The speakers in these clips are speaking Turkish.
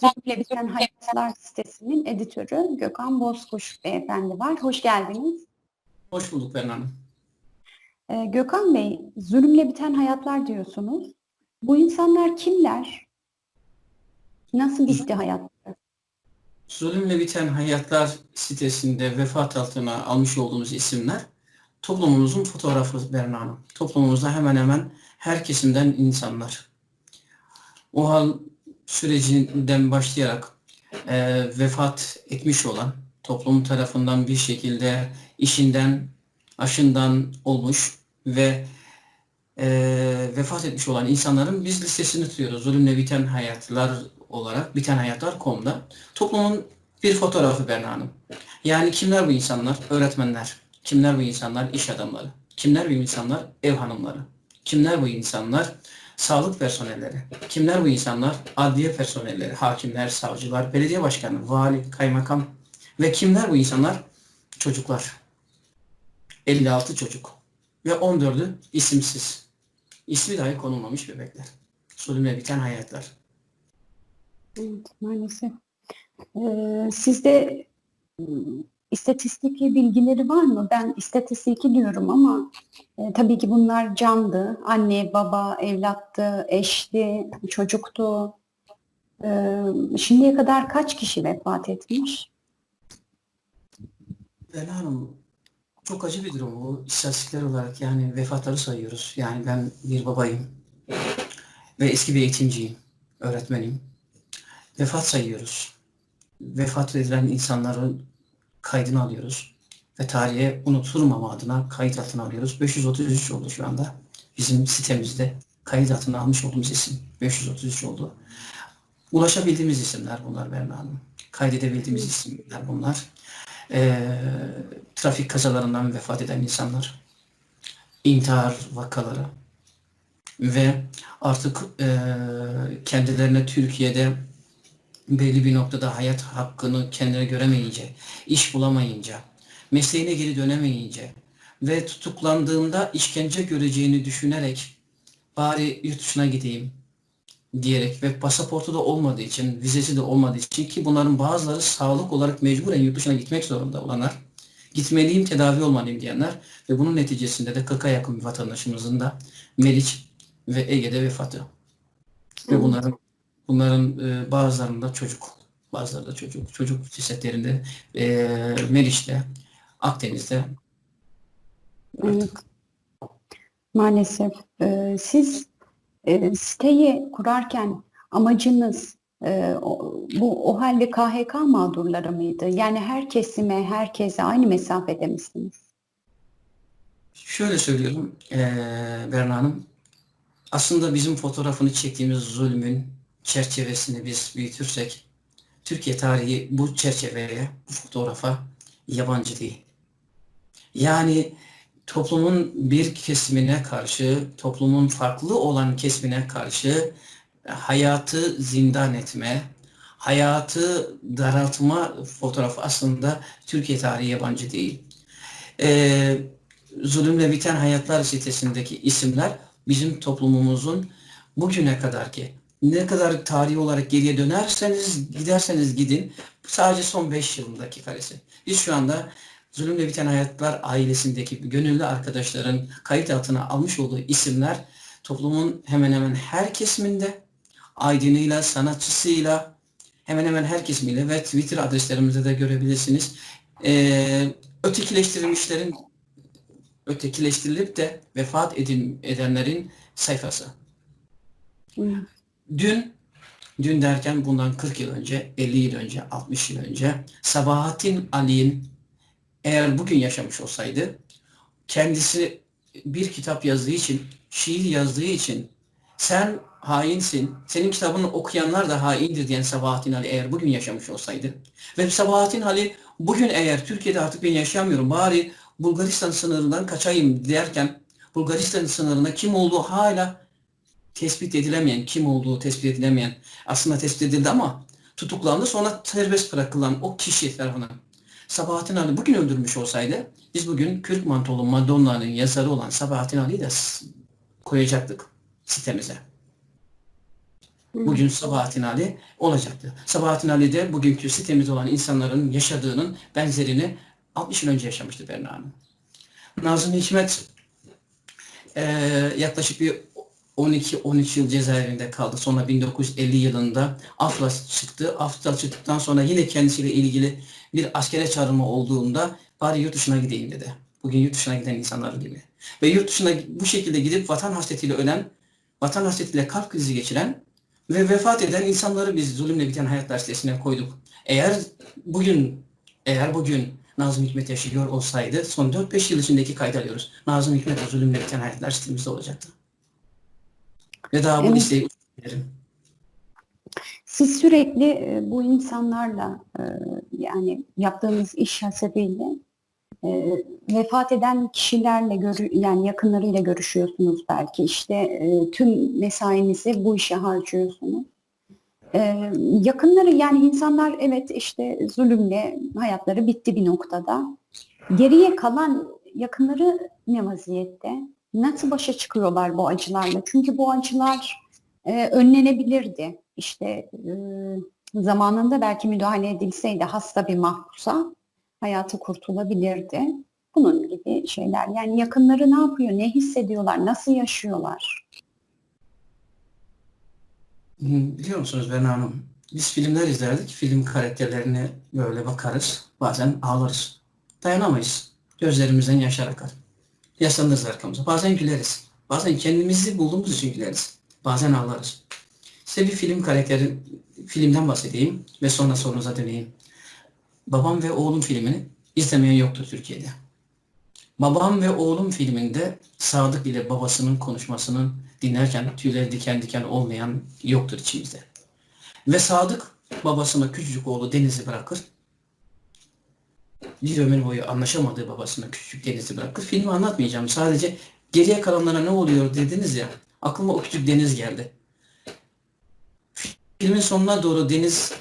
Zülle Biten Hayatlar sitesinin editörü Gökhan Bozkuş beyefendi var. Hoş geldiniz. Hoş bulduk Berna Hanım. Ee, Gökhan Bey, zulümle biten hayatlar diyorsunuz. Bu insanlar kimler? Nasıl bitti hayatları? Zulümle Biten Hayatlar sitesinde vefat altına almış olduğumuz isimler toplumumuzun fotoğrafı Berna Hanım. Toplumumuzda hemen hemen her kesimden insanlar. O hal sürecinden başlayarak e, vefat etmiş olan, toplum tarafından bir şekilde işinden, aşından olmuş ve e, vefat etmiş olan insanların biz listesini tutuyoruz. Zulümle biten hayatlar olarak biten hayatlar.com'da. Toplumun bir fotoğrafı Berna Hanım. Yani kimler bu insanlar? Öğretmenler. Kimler bu insanlar? İş adamları. Kimler bu insanlar? Ev hanımları. Kimler bu insanlar? Sağlık personelleri. Kimler bu insanlar? Adliye personelleri, hakimler, savcılar, belediye başkanı, vali, kaymakam ve kimler bu insanlar? Çocuklar. 56 çocuk ve 14'ü isimsiz. İsmi dahi konulmamış bebekler. Zulümle biten hayatlar. Evet, maalesef. Ee, sizde ım, istatistiki bilgileri var mı? Ben istatistiki diyorum ama e, tabii ki bunlar candı. Anne, baba, evlattı, eşti, çocuktu. Ee, şimdiye kadar kaç kişi vefat etmiş? Bela Hanım çok acı bir durum bu. İstatistikler olarak yani vefatları sayıyoruz. Yani ben bir babayım ve eski bir eğitimciyim, öğretmenim. Vefat sayıyoruz. Vefat edilen insanların kaydını alıyoruz ve tarihe unutulmama adına kayıt altına alıyoruz. 533 oldu şu anda. Bizim sitemizde kayıt altına almış olduğumuz isim 533 oldu. Ulaşabildiğimiz isimler bunlar Berna Hanım. Kaydedebildiğimiz isimler bunlar. Ee, trafik kazalarından vefat eden insanlar, intihar vakaları ve artık e, kendilerine Türkiye'de belli bir noktada hayat hakkını kendileri göremeyince, iş bulamayınca, mesleğine geri dönemeyince ve tutuklandığında işkence göreceğini düşünerek bari yurt dışına gideyim diyerek ve pasaportu da olmadığı için, vizesi de olmadığı için ki bunların bazıları sağlık olarak mecburen yurt dışına gitmek zorunda olanlar, gitmeliyim, tedavi olmalıyım diyenler ve bunun neticesinde de 40'a yakın bir vatandaşımızın da Meriç ve Ege'de vefatı. Ve bunların bunların e, bazılarında çocuk, bazıları da çocuk, çocuk cesetlerinde e, Meriç'te, Akdeniz'de Evet. Maalesef. Ee, siz e, siteyi kurarken amacınız e, o, bu o halde KHK mağdurları mıydı? Yani her kesime, herkese aynı mesafede misiniz? Şöyle söylüyorum eee Berna Hanım. Aslında bizim fotoğrafını çektiğimiz zulmün çerçevesini biz büyütürsek Türkiye tarihi bu çerçeveye, bu fotoğrafa yabancı değil. Yani toplumun bir kesimine karşı, toplumun farklı olan kesimine karşı hayatı zindan etme, hayatı daraltma fotoğrafı aslında Türkiye tarihi yabancı değil. Ee, zulümle biten hayatlar sitesindeki isimler bizim toplumumuzun bugüne kadar ki ne kadar tarihi olarak geriye dönerseniz giderseniz gidin sadece son 5 yılındaki karesi. Biz şu anda Zulümle Biten Hayatlar ailesindeki gönüllü arkadaşların kayıt altına almış olduğu isimler toplumun hemen hemen her kesiminde aydınıyla, sanatçısıyla hemen hemen her kesimiyle ve Twitter adreslerimizde de görebilirsiniz. Ee, ötekileştirilmişlerin ötekileştirilip de vefat edin, edenlerin sayfası. Hı. Dün, dün derken bundan 40 yıl önce, 50 yıl önce, 60 yıl önce Sabahattin Ali'nin eğer bugün yaşamış olsaydı kendisi bir kitap yazdığı için, şiir yazdığı için sen hainsin, senin kitabını okuyanlar da haindir diyen Sabahattin Ali eğer bugün yaşamış olsaydı ve Sabahattin Ali bugün eğer Türkiye'de artık ben yaşayamıyorum bari Bulgaristan sınırından kaçayım derken Bulgaristan sınırında kim olduğu hala tespit edilemeyen, kim olduğu tespit edilemeyen aslında tespit edildi ama tutuklandı sonra serbest bırakılan o kişi tarafından Sabahattin Ali bugün öldürmüş olsaydı biz bugün Kürk Mantolu Madonna'nın yazarı olan Sabahattin Ali'yi de koyacaktık sitemize. Bugün Sabahattin Ali olacaktı. Sabahattin Ali de bugünkü sitemizde olan insanların yaşadığının benzerini 60 yıl önce yaşamıştı Berna Hanım. Nazım Hikmet eee, yaklaşık bir 12-13 yıl cezaevinde kaldı. Sonra 1950 yılında afla çıktı. Afla çıktıktan sonra yine kendisiyle ilgili bir askere çağrılma olduğunda bari yurt dışına gideyim dedi. Bugün yurt dışına giden insanlar gibi. Ve yurt dışına bu şekilde gidip vatan hasretiyle ölen, vatan hasretiyle kalp krizi geçiren ve vefat eden insanları biz zulümle biten hayatlar sitesine koyduk. Eğer bugün eğer bugün Nazım Hikmet yaşıyor olsaydı son 4-5 yıl içindeki kaydı alıyoruz. Nazım Hikmet zulümle biten hayatlar sitemizde olacaktı. Ve daha bu Evet. listeyi uzatabilirim. Siz sürekli e, bu insanlarla e, yani yaptığınız iş hasebiyle e, vefat eden kişilerle görü yani yakınlarıyla görüşüyorsunuz belki işte e, tüm mesainizi bu işe harcıyorsunuz. E, yakınları yani insanlar evet işte zulümle hayatları bitti bir noktada. Geriye kalan yakınları ne vaziyette? Nasıl başa çıkıyorlar bu acılarla? Çünkü bu acılar e, önlenebilirdi. İşte e, zamanında belki müdahale edilseydi hasta bir mahpusa hayatı kurtulabilirdi. Bunun gibi şeyler. Yani yakınları ne yapıyor, ne hissediyorlar, nasıl yaşıyorlar? Biliyor musunuz Berna Hanım? Biz filmler izlerdik. Film karakterlerine böyle bakarız. Bazen ağlarız. Dayanamayız. Gözlerimizden yaşlar akar. Yaslanırız arkamıza. Bazen güleriz. Bazen kendimizi bulduğumuz için güleriz. Bazen ağlarız. Size bir film karakteri, filmden bahsedeyim ve sonra sorunuza döneyim. Babam ve Oğlum filmini izlemeyen yoktur Türkiye'de. Babam ve Oğlum filminde Sadık ile babasının konuşmasının dinlerken tüyleri diken diken olmayan yoktur içimizde. Ve Sadık babasına küçücük oğlu Deniz'i bırakır. Bir ömür boyu anlaşamadığı babasına küçücük Deniz'i bırakır. Filmi anlatmayacağım. Sadece geriye kalanlara ne oluyor dediniz ya. Aklıma o küçük Deniz geldi. Filmin sonuna doğru Deniz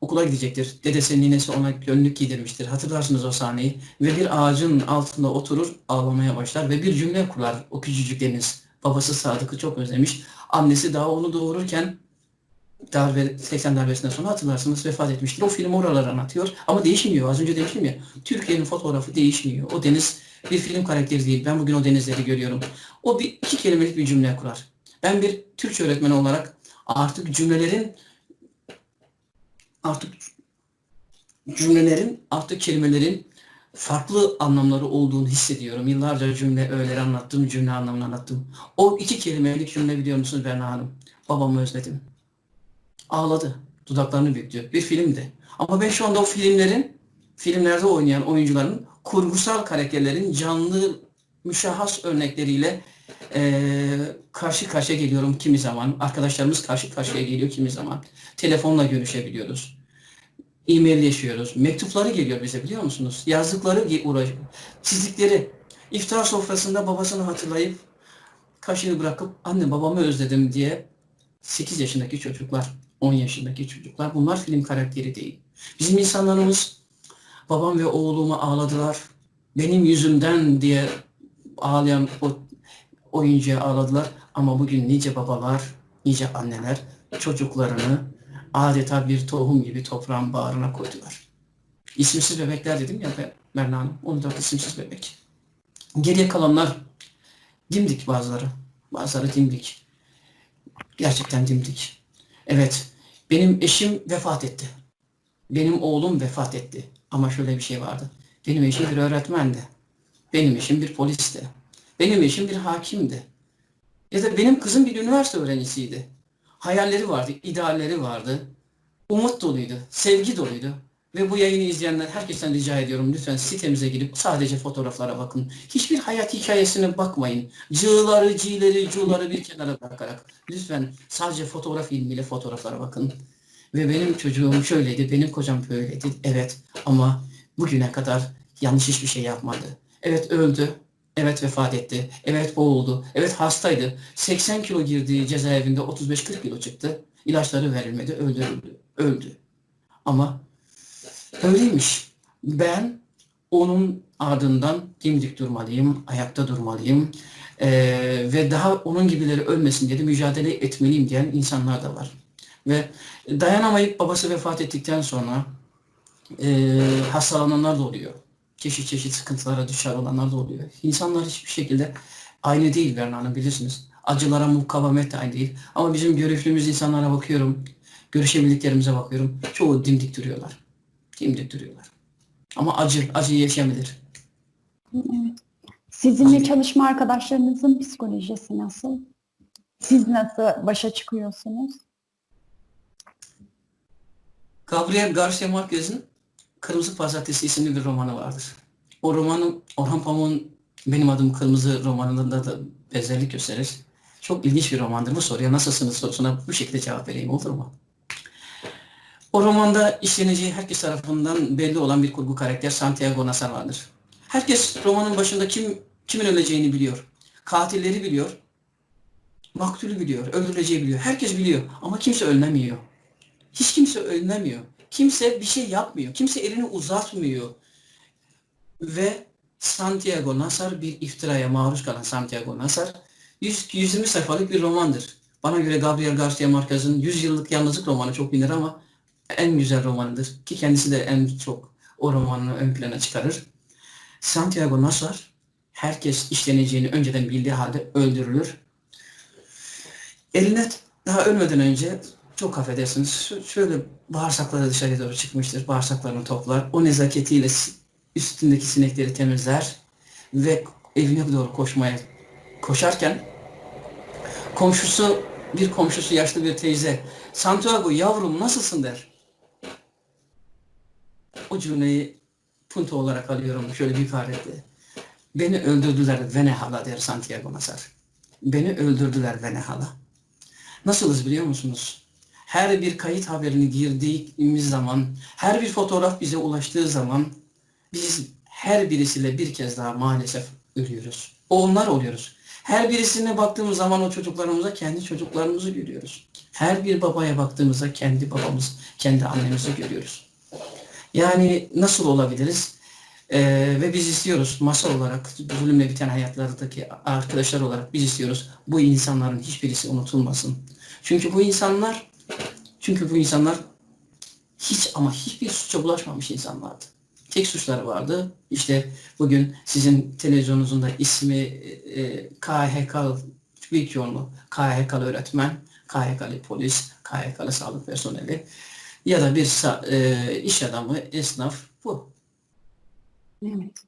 okula gidecektir. Dedesi, ninesi ona gönlük giydirmiştir. Hatırlarsınız o sahneyi. Ve bir ağacın altında oturur, ağlamaya başlar ve bir cümle kurar o küçücük Deniz. Babası Sadık'ı çok özlemiş. Annesi daha onu doğururken darbe, 80 darbesinden sonra hatırlarsınız vefat etmiştir. O film oraları anlatıyor ama değişmiyor. Az önce demiştim ya. Türkiye'nin fotoğrafı değişmiyor. O deniz bir film karakteri değil. Ben bugün o denizleri görüyorum. O bir iki kelimelik bir cümle kurar. Ben bir Türkçe öğretmeni olarak artık cümlelerin artık cümlelerin artık kelimelerin farklı anlamları olduğunu hissediyorum. Yıllarca cümle öğeleri anlattım, cümle anlamını anlattım. O iki kelimelik cümle biliyor musunuz Berna Hanım? Babamı özledim. Ağladı. Dudaklarını büktü. Bir filmdi. Ama ben şu anda o filmlerin, filmlerde oynayan oyuncuların kurgusal karakterlerin canlı müşahhas örnekleriyle eee, karşı karşıya geliyorum kimi zaman. Arkadaşlarımız karşı karşıya geliyor kimi zaman. Telefonla görüşebiliyoruz. E-mailleşiyoruz. Mektupları geliyor bize biliyor musunuz? Yazdıkları uğraş, çizdikleri. İftar sofrasında babasını hatırlayıp kaşığı bırakıp anne babamı özledim diye 8 yaşındaki çocuklar, 10 yaşındaki çocuklar bunlar film karakteri değil. Bizim insanlarımız babam ve oğlumu ağladılar. Benim yüzümden diye ağlayan o oyuncuya ağladılar. Ama bugün nice babalar, nice anneler çocuklarını adeta bir tohum gibi toprağın bağrına koydular. İsimsiz bebekler dedim ya ben Berna Hanım. 14 isimsiz bebek. Geriye kalanlar dimdik bazıları. Bazıları dimdik. Gerçekten dimdik. Evet. Benim eşim vefat etti. Benim oğlum vefat etti. Ama şöyle bir şey vardı. Benim eşim bir öğretmendi. Benim eşim bir polisti. Benim eşim bir hakimdi. Ya da benim kızım bir üniversite öğrencisiydi. Hayalleri vardı, idealleri vardı. Umut doluydu, sevgi doluydu. Ve bu yayını izleyenler herkesten rica ediyorum lütfen sitemize girip sadece fotoğraflara bakın. Hiçbir hayat hikayesine bakmayın. Cığları, cileri, cuğları bir kenara bırakarak lütfen sadece fotoğraf ilmiyle fotoğraflara bakın. Ve benim çocuğum şöyleydi, benim kocam böyleydi. Evet ama bugüne kadar yanlış hiçbir şey yapmadı. Evet öldü. Evet vefat etti. Evet boğuldu. Evet hastaydı. 80 kilo girdiği cezaevinde 35-40 kilo çıktı. İlaçları verilmedi. Öldürüldü. Öldü. Ama öyleymiş. Ben onun ardından dimdik durmalıyım, ayakta durmalıyım eee, ve daha onun gibileri ölmesin diye de mücadele etmeliyim diyen insanlar da var. Ve dayanamayıp babası vefat ettikten sonra eee hastalananlar da oluyor. Çeşit çeşit sıkıntılara düşer olanlar da oluyor. İnsanlar hiçbir şekilde aynı değil Berna Hanım bilirsiniz. Acılara mukavemet de aynı değil. Ama bizim görüştüğümüz insanlara bakıyorum, görüşebildiklerimize bakıyorum. Çoğu dimdik duruyorlar. Dimdik duruyorlar. Ama acı, acı yaşayabilir. Evet. Sizinle çalışma arkadaşlarınızın psikolojisi nasıl? Siz nasıl başa çıkıyorsunuz? Gabriel Garcia Marquez'in Kırmızı Pazartesi isimli bir romanı vardır. O romanı Orhan Pamuk'un Benim Adım Kırmızı romanında da benzerlik gösterir. Çok ilginç bir romandır. Bu soruya nasılsınız sorusuna bu şekilde cevap vereyim olur mu? O romanda işleneceği herkes tarafından belli olan bir kurgu karakter Santiago Nasar vardır. Herkes romanın başında kim kimin öleceğini biliyor. Katilleri biliyor. Maktulü biliyor. Öldürüleceği biliyor. Herkes biliyor. Ama kimse önlemiyor. Hiç kimse önlemiyor. Kimse bir şey yapmıyor. Kimse elini uzatmıyor. Ve Santiago Nasar bir iftiraya maruz kalan Santiago Nasar 100, 120 sayfalık bir romandır. Bana göre Gabriel Garcia Marquez'in 100 yıllık yalnızlık romanı çok bilinir ama en güzel romanıdır. Ki kendisi de en çok o romanını ön plana çıkarır. Santiago Nasar herkes işleneceğini önceden bildiği halde öldürülür. Eline daha ölmeden önce çok affedersiniz şöyle bağırsakları dışarıya doğru çıkmıştır. Bağırsaklarını toplar. O nezaketiyle üstündeki sinekleri temizler ve evine doğru koşmaya koşarken komşusu bir komşusu yaşlı bir teyze Santiago yavrum nasılsın der. O cümleyi punto olarak alıyorum şöyle bir ifaretle. Beni öldürdüler ve ne hala der Santiago Nazar. Beni öldürdüler ve ne hala. Nasılız biliyor musunuz? Her bir kayıt haberini girdiğimiz zaman, her bir fotoğraf bize ulaştığı zaman biz her birisiyle bir kez daha maalesef ölüyoruz. Onlar oluyoruz. Her birisine baktığımız zaman o çocuklarımıza kendi çocuklarımızı görüyoruz. Her bir babaya baktığımızda kendi babamız, kendi annemizi görüyoruz. Yani nasıl olabiliriz? Ee, ve biz istiyoruz masal olarak, zulümle biten hayatlardaki arkadaşlar olarak biz istiyoruz bu insanların hiçbirisi unutulmasın. Çünkü bu insanlar çünkü bu insanlar hiç ama hiçbir suça bulaşmamış insanlardı. Tek suçları vardı. İşte bugün sizin televizyonunuzun da ismi e, KHK büyük yoğunluğu KHK'lı öğretmen, KHK'lı polis, KHK'lı sağlık personeli ya da bir e, iş adamı, esnaf bu.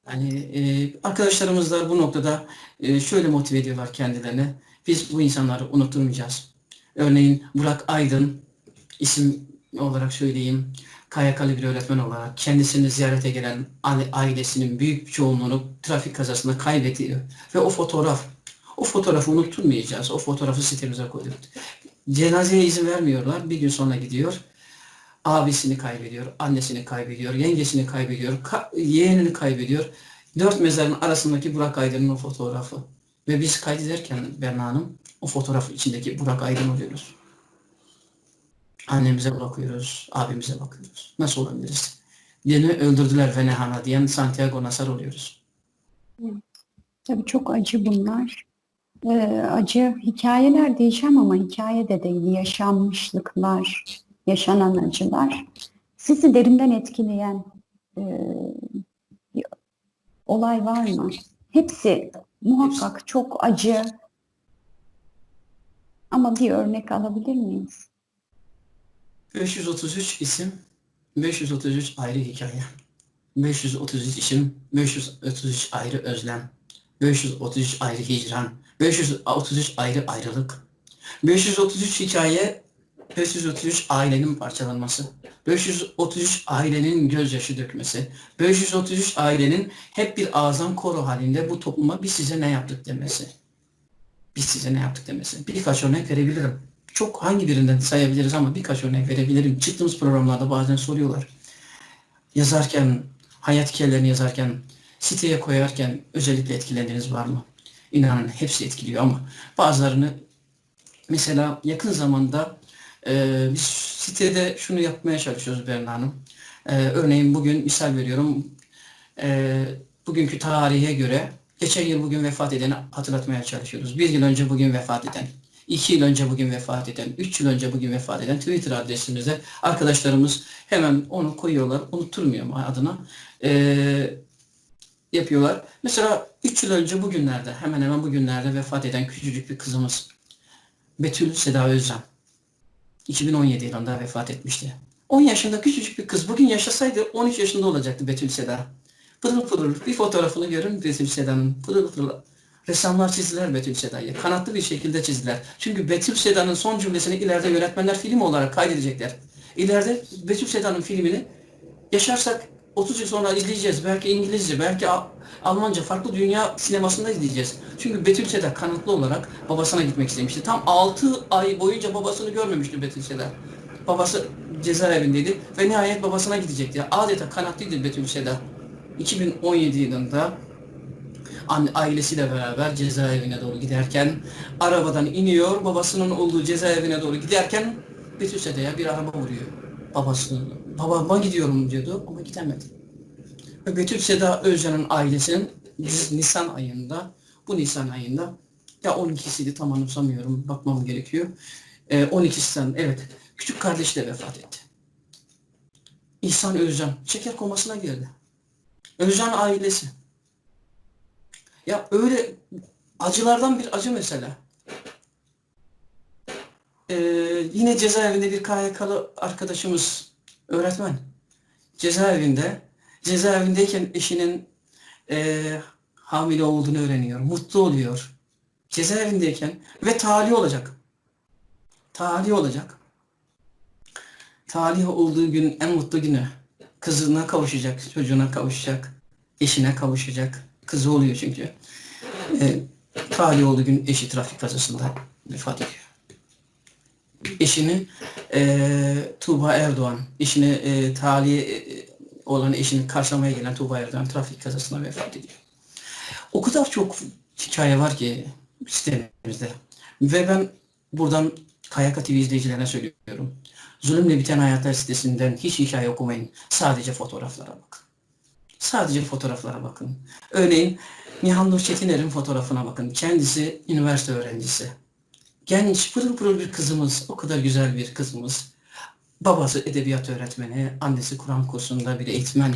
Yani e, arkadaşlarımız da bu noktada e, şöyle motive ediyorlar kendilerini. Biz bu insanları unutturmayacağız. Örneğin Burak Aydın isim olarak söyleyeyim. KYK'lı bir öğretmen olarak kendisini ziyarete gelen aile- ailesinin büyük çoğunluğunu trafik kazasında kaybediyor. Ve o fotoğraf, o fotoğrafı unutturmayacağız. O fotoğrafı sitemize koyduk. Cenazeye izin vermiyorlar. Bir gün sonra gidiyor. Abisini kaybediyor, annesini kaybediyor, yengesini kaybediyor, ka- yeğenini kaybediyor. Dört mezarın arasındaki Burak Aydın'ın o fotoğrafı. Ve biz kaydederken Berna Hanım o fotoğraf içindeki Burak Aydın oluyoruz. Annemize bakıyoruz, abimize bakıyoruz. Nasıl olabiliriz? Beni öldürdüler ve nehana diyen Santiago Nasar oluyoruz. Tabii çok acı bunlar. Ee, acı hikayeler değişen ama hikaye de değil. Yaşanmışlıklar, yaşanan acılar. Sizi derinden etkileyen e, olay var mı? Hepsi muhakkak çok acı. Ama bir örnek alabilir miyiz? 533 isim, 533 ayrı hikaye. 533 isim, 533 ayrı özlem. 533 ayrı hicran. 533 ayrı ayrılık. 533 hikaye, 533 ailenin parçalanması. 533 ailenin gözyaşı dökmesi. 533 ailenin hep bir azam koro halinde bu topluma biz size ne yaptık demesi. Biz size ne yaptık demesi. Birkaç örnek verebilirim. Çok hangi birinden sayabiliriz ama birkaç örnek verebilirim. Çıktığımız programlarda bazen soruyorlar. Yazarken, hayat hikayelerini yazarken siteye koyarken özellikle etkilendiğiniz var mı? İnanın hepsi etkiliyor ama bazılarını mesela yakın zamanda e, biz sitede şunu yapmaya çalışıyoruz Berna Hanım. E, örneğin bugün misal veriyorum e, bugünkü tarihe göre geçen yıl bugün vefat edeni hatırlatmaya çalışıyoruz. Bir yıl önce bugün vefat eden, iki yıl önce bugün vefat eden, üç yıl önce bugün vefat eden Twitter adresimizde arkadaşlarımız hemen onu koyuyorlar. Unutturmuyor adına. E, yapıyorlar. Mesela 3 yıl önce bugünlerde hemen hemen bugünlerde vefat eden küçücük bir kızımız Betül Seda Özcan 2017 yılında vefat etmişti. 10 yaşında küçücük bir kız bugün yaşasaydı 13 yaşında olacaktı Betül Seda. Pırıl pırıl bir fotoğrafını görün Betül Seda'nın pırıl pırıl ressamlar çizdiler Betül Seda'yı. Kanatlı bir şekilde çizdiler. Çünkü Betül Seda'nın son cümlesini ileride yönetmenler film olarak kaydedecekler. İleride Betül Seda'nın filmini yaşarsak 30 yıl sonra izleyeceğiz. Belki İngilizce, belki Al- Almanca, farklı dünya sinemasında izleyeceğiz. Çünkü Betül Seda kanıtlı olarak babasına gitmek istemişti. Tam 6 ay boyunca babasını görmemişti Betül Seda. Babası cezaevindeydi ve nihayet babasına gidecekti. Adeta kanatlıydı Betül Seda. 2017 yılında ailesiyle beraber cezaevine doğru giderken arabadan iniyor, babasının olduğu cezaevine doğru giderken Betül Seda'ya bir araba vuruyor. Babası, babama gidiyorum diyordu ama gidemedi. Ve Betül Seda Özcan'ın ailesinin Nisan ayında, bu Nisan ayında ya 12'siydi tam anımsamıyorum, bakmam gerekiyor. Ee, 12'sinden evet, küçük kardeşi de vefat etti. İhsan Özcan şeker komasına girdi. Özcan ailesi. Ya öyle acılardan bir acı mesela. Ee, yine cezaevinde bir KYK'lı arkadaşımız, öğretmen. Cezaevinde, cezaevindeyken eşinin ee, hamile olduğunu öğreniyor. Mutlu oluyor. Cezaevindeyken ve tali olacak. Tali olacak. Talih olduğu gün en mutlu günü. Kızına kavuşacak, çocuğuna kavuşacak, eşine kavuşacak. Kızı oluyor çünkü. Ee, talih olduğu gün eşi trafik kazasında vefat ediyor eşini e, Tuğba Erdoğan, eşini e, tali e, olan eşini karşılamaya gelen Tuğba Erdoğan trafik kazasında vefat ediyor. O kadar çok hikaye var ki sitemizde. Ve ben buradan KYK TV izleyicilerine söylüyorum. Zulümle Biten Hayatlar sitesinden hiç hikaye okumayın. Sadece fotoğraflara bakın. Sadece fotoğraflara bakın. Örneğin Nihan Nur Çetiner'in fotoğrafına bakın. Kendisi üniversite öğrencisi genç pırıl pırıl bir kızımız, o kadar güzel bir kızımız. Babası edebiyat öğretmeni, annesi Kur'an kursunda bir eğitmen.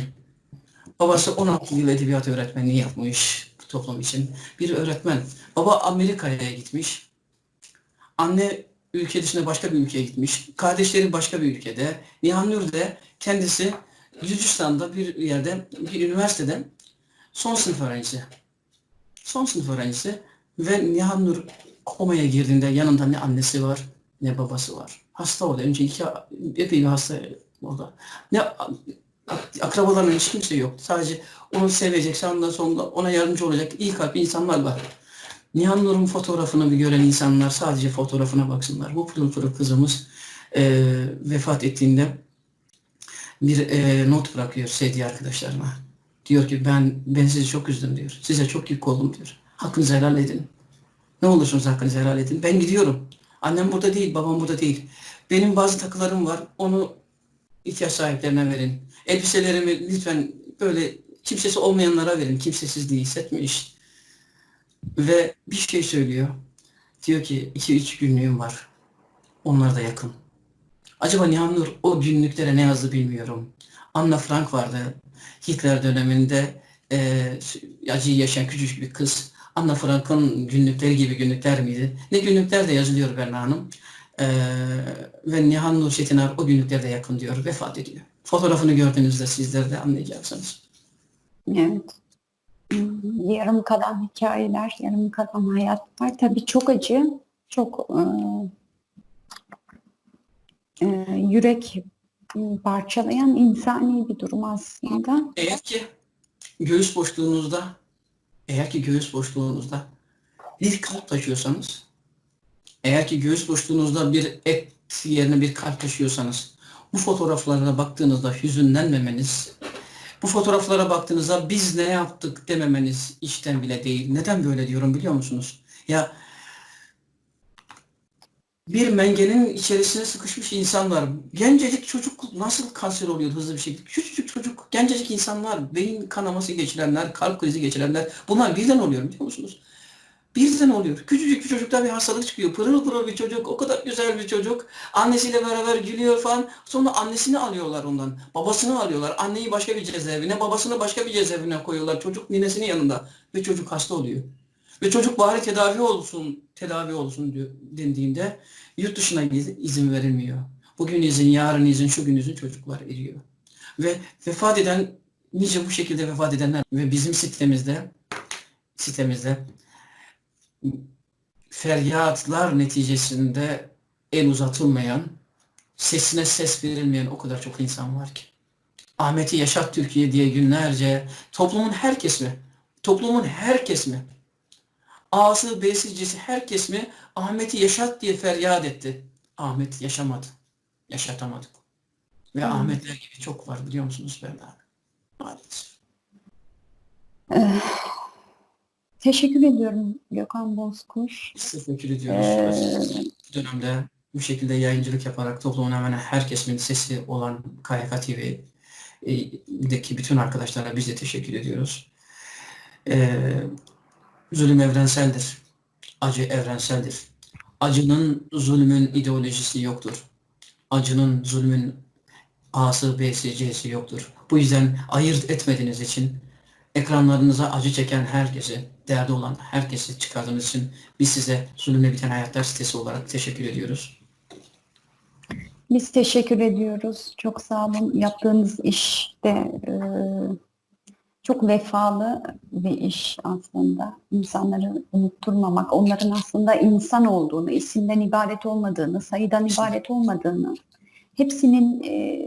Babası 16 yıl edebiyat öğretmenliği yapmış bu toplum için. Bir öğretmen. Baba Amerika'ya gitmiş. Anne ülke dışında başka bir ülkeye gitmiş. Kardeşleri başka bir ülkede. Nihan Nur de kendisi Gürcistan'da bir yerde, bir üniversiteden son sınıf öğrencisi. Son sınıf öğrencisi ve Nihan Nur komaya girdiğinde yanında ne annesi var ne babası var. Hasta oldu. Önce iki epey hasta orada. Ne akrabalarının hiç kimse yok. Sadece onu sevecek, sağında sonunda ona yardımcı olacak iyi kalpli insanlar var. Nihan Nur'un fotoğrafını bir gören insanlar sadece fotoğrafına baksınlar. Bu pırıl kızımız e, vefat ettiğinde bir e, not bırakıyor sevdiği arkadaşlarına. Diyor ki ben ben sizi çok üzdüm diyor. Size çok yük oldum diyor. Hakkınızı helal edin. Ne olursunuz hakkınızı helal edin. Ben gidiyorum. Annem burada değil, babam burada değil. Benim bazı takılarım var. Onu ihtiyaç sahiplerine verin. Elbiselerimi lütfen böyle kimsesi olmayanlara verin. Kimsesizliği hissetmiş. Ve bir şey söylüyor. Diyor ki iki üç günlüğüm var. Onlar da yakın. Acaba Nihan Nur o günlüklere ne yazdı bilmiyorum. Anna Frank vardı. Hitler döneminde e, acıyı yaşayan küçücük bir kız. Anna Frank'ın günlükleri gibi günlükler miydi? Ne günlükler de yazılıyor Berna Hanım. Ee, ve Nihan Nur Çetiner o günlüklerde yakın diyor, vefat ediyor. Fotoğrafını gördüğünüzde sizler de anlayacaksınız. Evet. Yarım kalan hikayeler, yarım kalan hayatlar. Tabii çok acı, çok e, e, yürek parçalayan insani bir durum aslında. Eğer ki göğüs boşluğunuzda eğer ki göğüs boşluğunuzda bir kalp taşıyorsanız eğer ki göğüs boşluğunuzda bir et yerine bir kalp taşıyorsanız bu fotoğraflarına baktığınızda hüzünlenmemeniz Bu fotoğraflara baktığınızda biz ne yaptık dememeniz işten bile değil. Neden böyle diyorum biliyor musunuz? Ya bir mengenin içerisine sıkışmış insanlar. Gencecik çocuk nasıl kanser oluyor hızlı bir şekilde? Küçücük çocuk, gencecik insanlar, beyin kanaması geçirenler, kalp krizi geçirenler. Bunlar birden oluyor biliyor musunuz? Birden oluyor. Küçücük bir çocukta bir hastalık çıkıyor. Pırıl pırıl bir çocuk, o kadar güzel bir çocuk. Annesiyle beraber gülüyor falan. Sonra annesini alıyorlar ondan. Babasını alıyorlar. Anneyi başka bir cezaevine, babasını başka bir cezaevine koyuyorlar. Çocuk ninesinin yanında. Ve çocuk hasta oluyor. Ve çocuk bari tedavi olsun, tedavi olsun diyor, dendiğinde yurt dışına iz- izin verilmiyor. Bugün izin, yarın izin, şu gün izin çocuklar eriyor. Ve vefat eden, nice bu şekilde vefat edenler ve bizim sitemizde, sitemizde feryatlar neticesinde el uzatılmayan, sesine ses verilmeyen o kadar çok insan var ki. Ahmet'i yaşat Türkiye diye günlerce toplumun her kesimi, toplumun her kesimi, A'sı, B'si, C'si her kesimi Ahmet'i yaşat diye feryat etti. Ahmet yaşamadı. Yaşatamadık. Ve Hmm. Ahmetler gibi çok var biliyor musunuz Berna? Maalesef. Teşekkür ediyorum Gökhan Bozkuş. Biz teşekkür ediyoruz. Ee, Bu dönemde bu şekilde yayıncılık yaparak toplumun hemen her kesimin sesi olan KYK TV'deki bütün arkadaşlara biz de teşekkür ediyoruz. Ee, zulüm evrenseldir. Acı evrenseldir. Acının, zulmün ideolojisi yoktur. Acının, zulmün A'sı, B'si, C'si yoktur. Bu yüzden ayırt etmediğiniz için ekranlarınıza acı çeken herkesi, derdi olan herkesi çıkardığınız için biz size Zulümle Biten Hayatlar sitesi olarak teşekkür ediyoruz. Biz teşekkür ediyoruz. Çok sağ olun. Yaptığınız iş de e, çok vefalı bir iş aslında. İnsanları unutturmamak, onların aslında insan olduğunu, isimden ibaret olmadığını, sayıdan ibaret olmadığını, hepsinin e,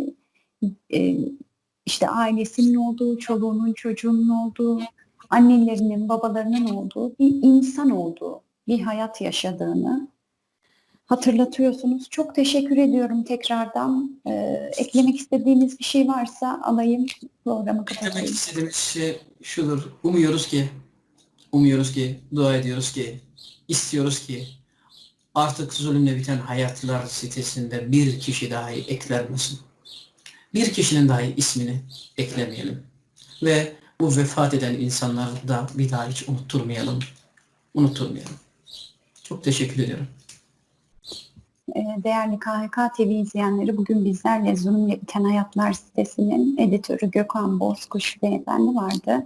e, işte ailesinin olduğu, çoluğunun, çocuğunun olduğu, annelerinin, babalarının olduğu bir insan olduğu, bir hayat yaşadığını hatırlatıyorsunuz. Çok teşekkür ediyorum tekrardan. Ee, eklemek istediğiniz bir şey varsa alayım programı kapatayım. istediğimiz şey şudur. Umuyoruz ki, umuyoruz ki, dua ediyoruz ki, istiyoruz ki artık zulümle biten hayatlar sitesinde bir kişi dahi eklenmesin. Bir kişinin dahi ismini eklemeyelim. Ve bu vefat eden insanları da bir daha hiç unutturmayalım. Unutturmayalım. Çok teşekkür ediyorum. Ee, değerli KHK TV izleyenleri bugün bizlerle Zulümle Biten Hayatlar sitesinin editörü Gökhan Bozkuş beyefendi vardı.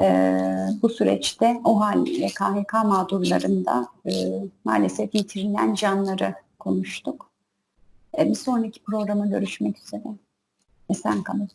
Ee, bu süreçte o haliyle KHK mağdurlarında e, maalesef yitirilen canları konuştuk. Ee, bir sonraki programa görüşmek üzere. Esen kalın.